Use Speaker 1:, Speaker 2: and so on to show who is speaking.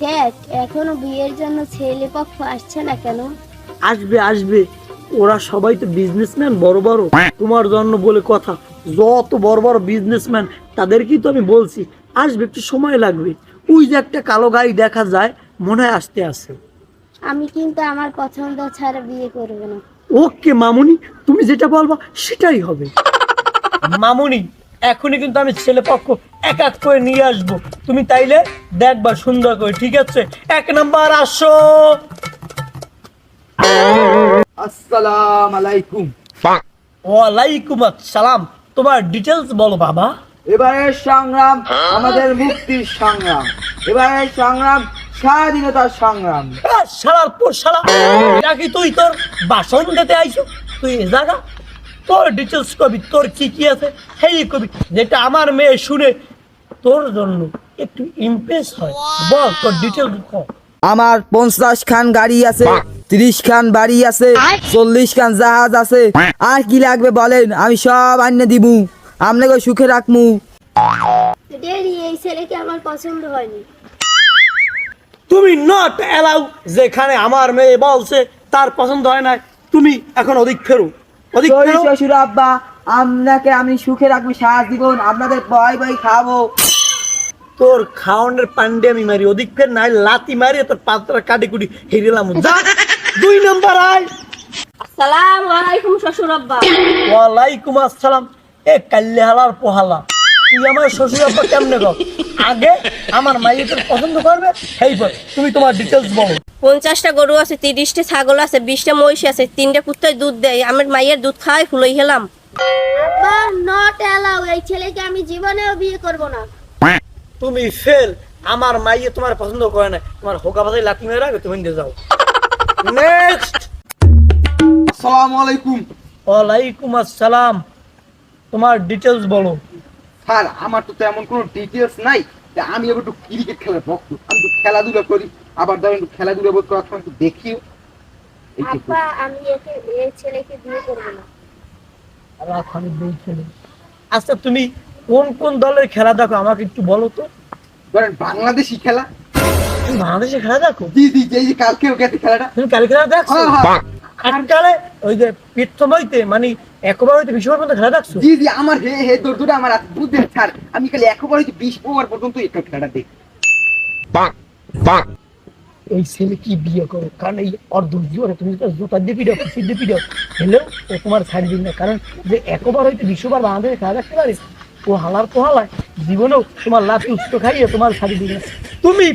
Speaker 1: দেখ এখনও বিয়ের জন্য ছেলে পক্ষ আসছে না কেন?
Speaker 2: আসবে আসবে। ওরা সবাই তো বিজনেসম্যান বড় বড়। তোমার জন্য বলে কথা যত বড় বড় বিজনেসম্যান তাদেরকেই তো আমি বলছি আসবে একটু সময় লাগবে। ওই যে একটা কালো গাড়ি দেখা যায় মনে হয় আসতে আসে।
Speaker 1: আমি কিন্তু আমার পছন্দ ছাড়া বিয়ে করব না।
Speaker 2: ওকে মামুনি তুমি যেটা বলবা সেটাই হবে। মামুনি এখনই কিন্তু আমি ছেলে পক্ষ এক এক করে নিয়ে আসব। তুমি তাইলে দেখবা সুন্দর করে ঠিক আছে? এক নাম্বার আসো।
Speaker 3: আসসালাম আলাইকুম
Speaker 2: ওয়ালাইকুম আসসালাম। তোমার ডিটেলস বলো বাবা।
Speaker 3: এবারের সংগ্রাম আমাদের মুক্তির সংগ্রাম। এবারের সংগ্রাম স্বাধীনতার সংগ্রাম।
Speaker 2: আহ, শালার পর শালা। এটা কি তুই তোর বাসন দিতে আইছো? তুই এ জায়গা? তোর ডিটেলস কবি তোর কি কি আছে? সেই কবি যেটা আমার মেয়ে শুনে তোর জন্য একটু ইমপ্রেস হয়। বল তোর ডিটেলস কর।
Speaker 3: আমার পঞ্চাশ খান গাড়ি আছে তিরিশ খান বাড়ি আছে চল্লিশ খান জাহাজ আছে। আর কি লাগবে বলেন? আমি সব আনিয়ে দিবু আপনাকে সুখে রাখমু।
Speaker 1: ডেরি এই ছেলেকে আমার পছন্দ হয়নি।
Speaker 2: তুমি নট অ্যালাউ যেখানে আমার মেয়ে বলছে তার পছন্দ হয় না তুমি এখন অধিক ফেরো। অধিক ফেরো।
Speaker 3: শ্বশুর আব্বা আপনাকে আমি সুখে রাখব সাহায্য দিব আপনাদের বয় বয় খাব।
Speaker 2: তোর খাওয়ানোর পান্ডে আমি মারি অধিক ফের নাই লাতি মারি তোর পাত্রা কাটি কুটি হেরিলাম যা। দুই নম্বর আয়।
Speaker 1: আসসালামু আলাইকুম শ্বশুর আব্বা
Speaker 2: ওয়ালাইকুম আসসালাম। এ কাল্লে হালার পোহালা। তুই আমার শ্বশুর আব্বা কেমনে গো? আগে আমার মাইয়ে তোর পছন্দ করবে সেই পর তুমি তোমার ডিটেলস বলো।
Speaker 4: পঞ্চাশটা গরু আছে তিরিশটা ছাগল আছে বিশটা মহিষ আছে তিনটা কুত্তায় দুধ দেয়। আমার মায়ের দুধ খাওয়াই ফুলই হেলাম।
Speaker 1: আব্বা নট অ্যালাউ এই ছেলেকে আমি জীবনেও বিয়ে করব না।
Speaker 2: তুমি ফেল আমার মাইয়ে তোমার পছন্দ করে না। তোমার হোকা বাজাই লাতি মেরে রাখবে তুমি যাও। নেক্সট
Speaker 5: আসসালামু আলাইকুম
Speaker 2: ওয়ালাইকুম আসসালাম। তোমার ডিটেলস বলো।
Speaker 5: স্যার আমার তো তেমন কোনো ডিটেলস নাই। আমি একটু ক্রিকেট খেলার ভক্ত। আমি তো খেলাধুলা করি। আবার ধরেন একটু খেলাধুলা বলতে করার সময় একটু দেখিও।
Speaker 1: আমি একে এই ছেলেকে বিয়ে করব না।
Speaker 2: ছেলে। আচ্ছা তুমি কোন কোন দলের খেলা দেখো আমাকে একটু বলো তো।
Speaker 5: ধরেন বাংলাদেশি খেলা।
Speaker 2: তুমি বাংলাদেশে খেলা দেখো?
Speaker 5: জি জি যে এই যে কালকে গেছে খেলাটা।
Speaker 2: তুমি কালী খেলা দেখছ?
Speaker 5: হ্যাঁ, হ্যাঁ।
Speaker 2: ওই যে প্রথম হইতে মানে একবার হইতে পর্যন্ত খেলা দেখছ?
Speaker 5: জি জি আমার হে হে দৌড় দৌড়ে আমার স্যার আমি খালি একবার হয়তো বিশ ওভার পর্যন্ত এই খেলাটা দেখি।
Speaker 2: এই ছেলে কি বিয়ে করো কারণ এই অর্ধ জোরে তুমি তো জোতা দিয়ে দিয়ে পিড়াও হেলেও ও তোমার ছাড়ি দিন না। কারণ যে একবার হইতে বিশ্ববার বাংলাদেশে খেলা দেখতে পারিস ও হালার পোহালায় জীবনেও তোমার লাঠি উচ্চ খাইয়ে তোমার সারি দিয়ে তুমি